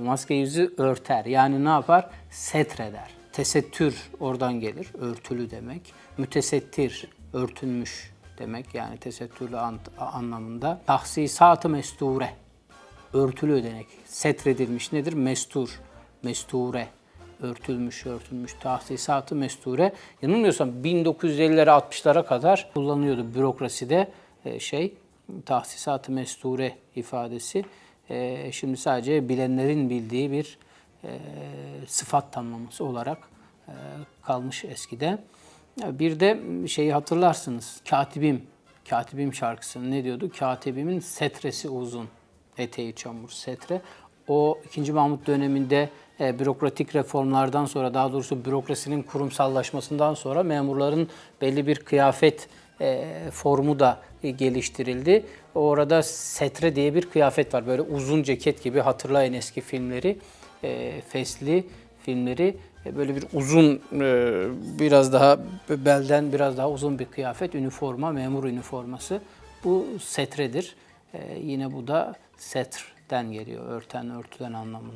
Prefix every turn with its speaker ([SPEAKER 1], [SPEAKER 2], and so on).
[SPEAKER 1] Maske yüzü örter. Yani ne yapar? Setreder. Tesettür oradan gelir. Örtülü demek. Mütesettir, örtülmüş demek. Yani tesettürlü an- anlamında. Tahsisat-ı mesture. Örtülü ödenek. Setredilmiş nedir? Mestur. Mesture. Örtülmüş, örtülmüş. Tahsisat-ı mesture. Yanılmıyorsam 1950'lere 60'lara kadar kullanıyordu bürokraside e, şey tahsisat-ı mesture ifadesi. E, şimdi sadece bilenlerin bildiği bir e, sıfat tamlaması olarak e, kalmış eskide. Bir de şeyi hatırlarsınız. Katibim, Katibim şarkısını ne diyordu? Katibimin setresi uzun, eteği çamur, setre. O 2. Mahmut döneminde e, bürokratik reformlardan sonra, daha doğrusu bürokrasinin kurumsallaşmasından sonra memurların belli bir kıyafet e, formu da e, geliştirildi. Orada setre diye bir kıyafet var. Böyle uzun ceket gibi hatırlayın eski filmleri. E, fesli filmleri. E, böyle bir uzun, e, biraz daha belden biraz daha uzun bir kıyafet, üniforma, memur üniforması. Bu setredir. Yine bu da setrden geliyor, örten, örtülen anlamında.